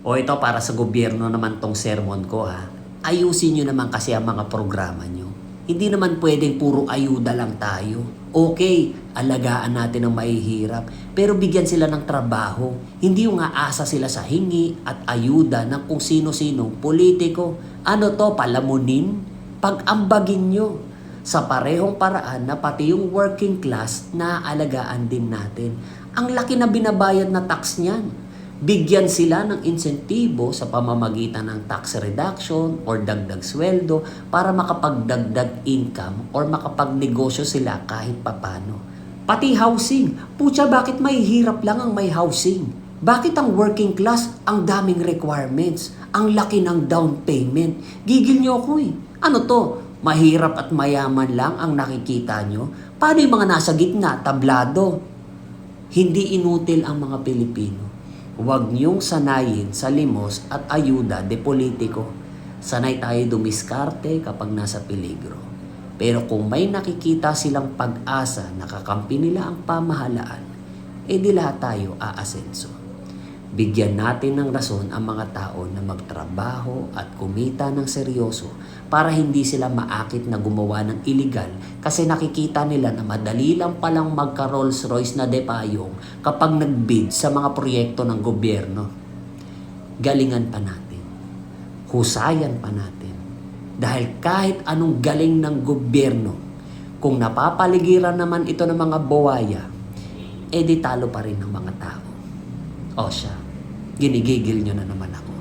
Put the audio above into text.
O ito para sa gobyerno naman tong sermon ko ha. Ayusin nyo naman kasi ang mga programa nyo. Hindi naman pwedeng puro ayuda lang tayo. Okay, alagaan natin ang mahihirap. Pero bigyan sila ng trabaho. Hindi yung aasa sila sa hingi at ayuda ng kung sino-sinong politiko. Ano to, palamunin? Pag-ambagin nyo sa parehong paraan na pati yung working class na alagaan din natin. Ang laki na binabayad na tax niyan. Bigyan sila ng insentibo sa pamamagitan ng tax reduction or dagdag sweldo para makapagdagdag income or makapagnegosyo sila kahit papano. Pati housing. Pucha, bakit may hirap lang ang may housing? Bakit ang working class ang daming requirements? Ang laki ng down payment. Gigil nyo ako eh. Ano to? Mahirap at mayaman lang ang nakikita nyo? Paano yung mga nasa gitna, tablado? Hindi inutil ang mga Pilipino. Huwag niyong sanayin sa limos at ayuda de politiko. Sanay tayo dumiskarte kapag nasa peligro. Pero kung may nakikita silang pag-asa na kakampi nila ang pamahalaan, edi lahat tayo aasenso. Bigyan natin ng rason ang mga tao na magtrabaho at kumita ng seryoso para hindi sila maakit na gumawa ng iligal kasi nakikita nila na madali lang palang magka Rolls Royce na depayong kapag nagbid sa mga proyekto ng gobyerno. Galingan pa natin. Husayan pa natin. Dahil kahit anong galing ng gobyerno, kung napapaligiran naman ito ng mga buwaya, edi talo pa rin ng mga tao. O siya, ginigigil nyo na naman ako.